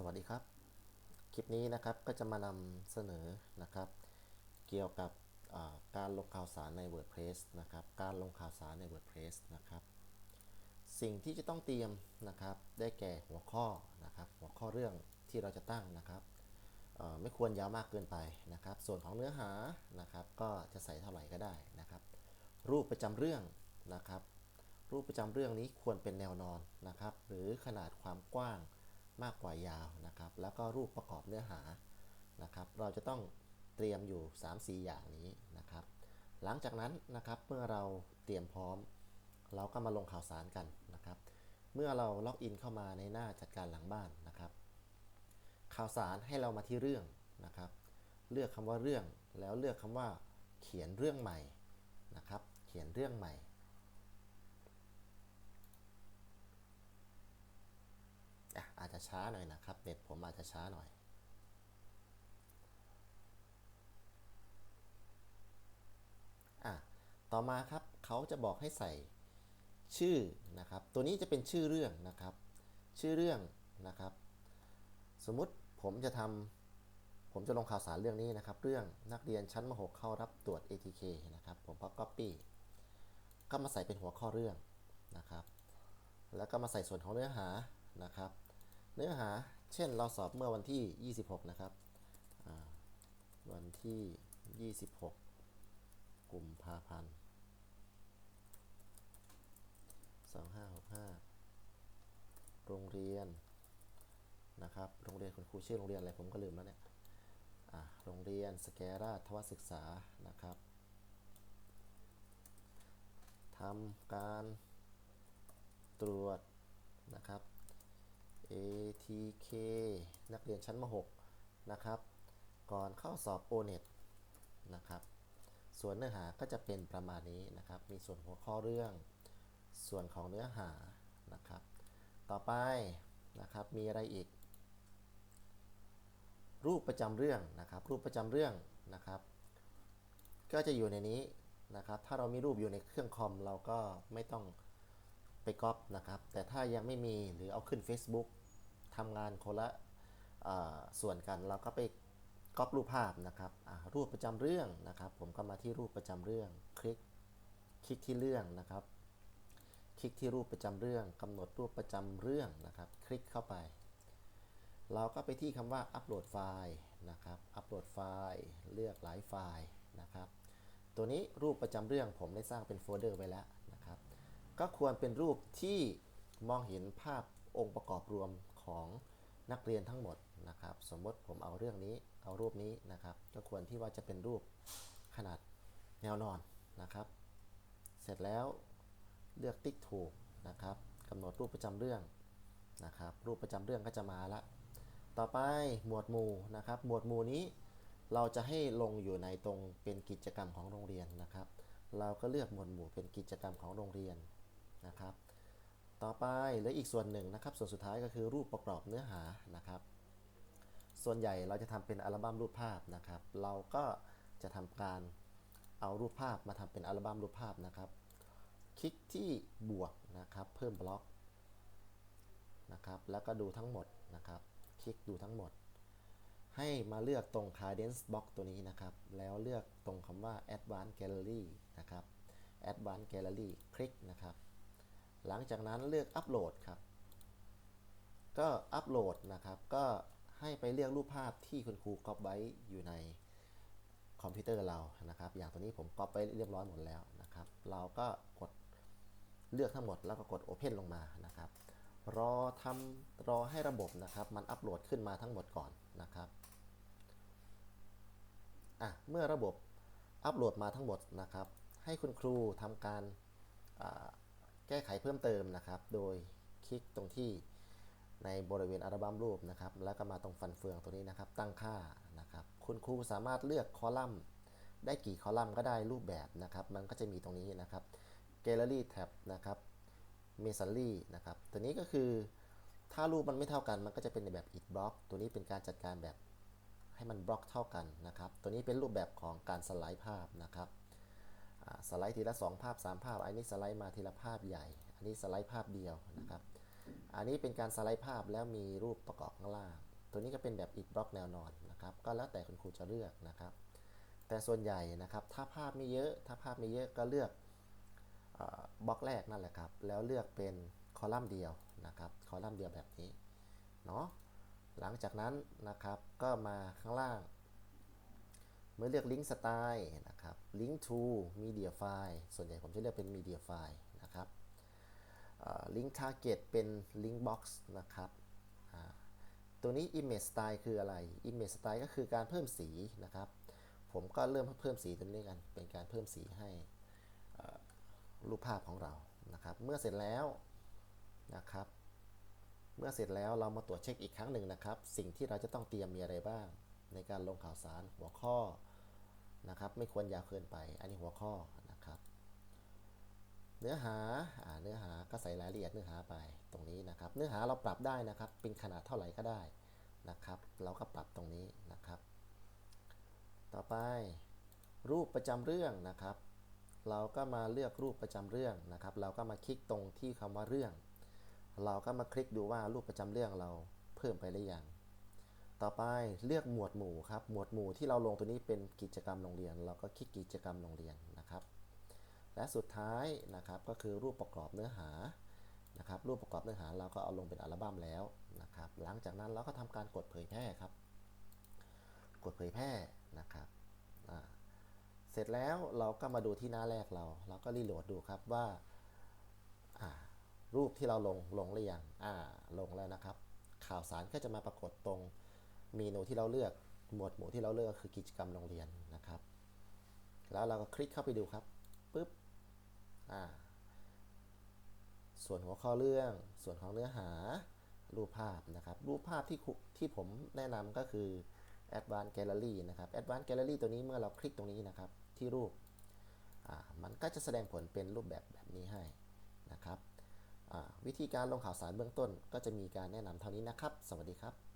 สวัสดีครับ คลิปนี้นะครับก็จะมานำเสนอนะครับ เกี่ยวกับการลงข่าวสารใน WordPress นะครับ การลงข่าวสารใน WordPress นะครับ สิ่งที่จะต้องเตรียมนะครับ ได้แก่หัวข้อนะครับ หัวข้อเรื่องที่เราจะตั้งนะครับ ไม่ควรยาวมากเกินไปนะครับ ส่วนของเนื้อหานะครับ ก็จะใส่เท่าไหร่ก็ได้นะครับ รูปประจำเรื่องนะครับ รูปประจำเรื่องนี้ควรเป็นแนวนอนนะครับ หรือขนาดความกว้าง มากกว่ายาวนะครับ แล้วก็รูปประกอบเนื้อหานะครับ เราจะต้องเตรียมอยู่ 3-4 อย่างนี้นะครับ หลังจากนั้นนะครับเมื่อเราเตรียมพร้อม เราก็มาลงข่าวสารกันนะครับ เมื่อเราล็อกอินเข้ามาในหน้าจัดการหลังบ้านนะครับ ข่าวสารให้เรามาที่เรื่องนะครับ เลือกคำว่าเรื่องแล้วเลือกคำว่าเขียนเรื่องใหม่นะครับ เขียนเรื่องใหม่ อะอา จจะช้าหน่อยนะครับ เน็ตผมอาจจะช้าหน่อย อะ ต่อมาครับเขาจะบอกให้ใส่ชื่อนะครับ ตัวนี้จะเป็นชื่อเรื่องนะครับ ชื่อเรื่องนะครับ สมมุติผมจะทำผมจะลงข่าวสารเรื่องนี้นะครับ เรื่องนักเรียนชั้นม .6 เข้ารับตรวจ ATK นะครับ ผมก็ copy ก็มาใส่เป็นหัวข้อเรื่องนะครับ แล้วก็มาใส่ส่วนของเนื้อหานะครับ เนื้อหาเช่นเราสอบเมื่อวันที่ 26 นะครับ วันที่ 26 กุมภาพันธ์ 2565 โรงเรียนนะครับ โรงเรียนคุณครูชื่อโรงเรียนอะไรผมก็ลืมแล้วเนี่ยโรงเรียนสแกราทวศึกษานะครับทำการตรวจนะครับ ATK นักเรียนชั้นม .6 นะครับ ก่อนเข้าสอบ O-NET นะครับ ส่วนเนื้อหาก็จะเป็นประมาณนี้นะครับ มีส่วนหัวข้อเรื่อง ส่วนของเนื้อหานะครับ ต่อไปนะครับ มีอะไรอีก รูปประจำเรื่องนะครับ รูปประจำเรื่องนะครับ ก็จะอยู่ในนี้นะครับ ถ้าเรามีรูปอยู่ในเครื่องคอมเราก็ไม่ต้องไปก๊อปนะครับ แต่ถ้ายังไม่มีหรือเอาขึ้น Facebook ทำงานคนละส่วนกันเราก็ไปก๊อปรูปภาพนะครับรูปประจำเรื่องนะครับ ผมก็มาที่รูปประจำเรื่อง คลิกคลิกที่เรื่องนะครับ คลิกที่รูปประจำเรื่องกำหนดรูปประจำเรื่องนะครับ คลิกเข้าไป เราก็ไปที่คำว่าอัปโหลดไฟล์นะครับอัปโหลดไฟล์เลือกหลายไฟล์นะครับ ตัวนี้รูปประจำเรื่องผมได้สร้างเป็นโฟลเดอร์ไว้แล้วนะครับ ก็ควรเป็นรูปที่มองเห็นภาพองค์ประกอบรวม ของนักเรียนทั้งหมดนะครับ สมมติผมเอาเรื่องนี้เอารูปนี้นะครับ ก็ควรที่ว่าจะเป็นรูปขนาดแนวนอนนะครับ เสร็จแล้วเลือกติ๊กถูกนะครับกำหนดรูปประจำเรื่องนะครับ รูปประจำเรื่องก็จะมาละต่อไปหมวดหมู่นะครับ หมวดหมู่นี้เราจะให้ลงอยู่ในตรงเป็นกิจกรรมของโรงเรียนนะครับ เราก็เลือกหมวดหมู่เป็นกิจกรรมของโรงเรียนนะครับ ต่อไปเหลืออีกส่วนหนึ่งนะครับ ส่วนสุดท้ายก็คือรูปประกอบเนื้อหานะครับ ส่วนใหญ่เราจะทำเป็นอัลบั้มรูปภาพนะครับ เราก็จะทำการเอารูปภาพมาทำเป็นอัลบั้มรูปภาพนะครับ คลิกที่บวกนะครับ เพิ่มบล็อกนะครับ แล้วก็ดูทั้งหมดนะครับ คลิกดูทั้งหมด ให้มาเลือกตรง Cadence Box ตัวนี้นะครับ แล้วเลือกตรงคำว่า Advanced Gallery นะครับ Advanced Gallery คลิกนะครับ หลังจากนั้นเลือกอัปโหลดครับ ก็อัปโหลดนะครับ ก็ให้ไปเลือกรูปภาพที่คุณครูก๊อปไว้อยู่ในคอมพิวเตอร์เรานะครับ อย่างตัวนี้ผมก๊อปไว้เรียบร้อยหมดแล้วนะครับ เราก็กดเลือกทั้งหมดแล้วก็กด Open ลงมานะครับ รอทำรอให้ระบบนะครับ มันอัปโหลดขึ้นมาทั้งหมดก่อนนะครับอะเมื่อระบบอัปโหลดมาทั้งหมดนะครับ ให้คุณครูทำการ แก้ไขเพิ่มเติมนะครับ โดยคลิกตรงที่ในบริเวณอัลบั้มรูปนะครับ แล้วก็มาตรงฟันเฟืองตัวนี้นะครับ ตั้งค่านะครับ คุณครูสามารถเลือกคอลัมน์ได้กี่คอลัมน์ก็ได้รูปแบบนะครับ มันก็จะมีตรงนี้นะครับ Gallery Tab นะครับ m e s a l y นะครับ ตัวนี้ก็คือถ้ารูปมันไม่เท่ากัน มันก็จะเป็นในแบบ it block ตัวนี้เป็นการจัดการแบบให้มันบล็อกเท่ากันนะครับ ตัวนี้เป็นรูปแบบของการสไลด์ภาพนะครับ สไลด์ทีละ 2 ภาพ 3 ภาพ อันนี้สไลด์มาทีละภาพใหญ่ อันนี้สไลด์ภาพเดียวนะครับ อันนี้เป็นการสไลด์ภาพแล้วมีรูปประกอบข้างล่าง ตัวนี้ก็เป็นแบบอิฐบล็อกแนวนอนนะครับ ก็แล้วแต่คุณครูจะเลือกนะครับ แต่ส่วนใหญ่นะครับ ถ้าภาพไม่เยอะ ถ้าภาพไม่เยอะก็เลือกอบล็อกแรกนั่นแหละครับ แล้วเลือกเป็นคอลัมน์เดียวนะครับ คอลัมน์เดียวแบบนี้ เนาะ หลังจากนั้นนะครับ ก็มาข้างล่าง เมื่อเลือก Link Style นะครับ Link to Media File ส่วนใหญ่ผมจะเลือกเป็น Media File นะครับเอ่อ Link Target เป็น Link Box นะครับตัวนี้ Image Style คืออะไร Image Style ก็คือการเพิ่มสีนะครับ ผมก็เริ่มเพิ่มสีตัวนี้กัน เป็นการเพิ่มสีให้รูปภาพของเรานะครับ เมื่อเสร็จแล้วนะครับ เมื่อเสร็จแล้วเรามาตรวจเช็คอีกครั้งหนึ่งนะครับ สิ่งที่เราจะต้องเตรียมมีอะไรบ้าง ในการลงข่าวสารหัวข้อ นะครับ ไม่ควรยาวเกินไป อันนี้หัวข้อนะครับ เนื้อหาอ่าเนื้อหาก็ใส่รายละเอียดเนื้อหาไปตรงนี้นะครับ เนื้อหาเราปรับได้นะครับ เป็นขนาดเท่าไหร่ก็ได้นะครับ เราก็ปรับตรงนี้นะครับ ต่อไปรูปประจำเรื่องนะครับ เราก็มาเลือกรูปประจำเรื่องนะครับ เราก็มาคลิกตรงที่คำว่าเรื่อง เราก็มาคลิกดูว่ารูปประจำเรื่องเราเพิ่มไปหรือยัง ต่อไปเลือกหมวดหมู่ครับ หมวดหมู่ที่เราลงตัวนี้เป็นกิจกรรมโรงเรียน เราก็คลิกกิจกรรมโรงเรียนนะครับ และสุดท้ายนะครับก็คือรูปประกอบเนื้อหานะครับ รูปประกอบเนื้อหาเราก็เอาลงเป็นอัลบั้มแล้วนะครับ หลังจากนั้นเราก็ทำการกดเผยแพร่ครับ กดเผยแพร่นะครับเสร็จแล้วเราก็มาดูที่หน้าแรกเรา เราก็รีโหลดดูครับว่าอ่ารูปที่เราลงลงหรือยังอ่าลงแล้วนะครับ ข่าวสารก็จะมาปรากฏตรง เมนูที่เราเลือกหมวดหมู่ที่เราเลือกคือกิจกรรมโรงเรียนนะครับ แล้วเราก็คลิกเข้าไปดูครับปึ๊บอ่าส่วนหัวข้อเรื่องส่วนของเนื้อหารูปภาพนะครับ รูปภาพที่ที่ผมแนะนำก็คือ Advanced Gallery นะครับ Advanced Gallery ตัวนี้เมื่อเราคลิกตรงนี้นะครับ ที่รูป มันก็จะแสดงผลเป็นรูปแบบแบบนี้ให้นะครับ วิธีการลงข่าวสารเบื้องต้นก็จะมีการแนะนำเท่านี้นะครับ สวัสดีครับ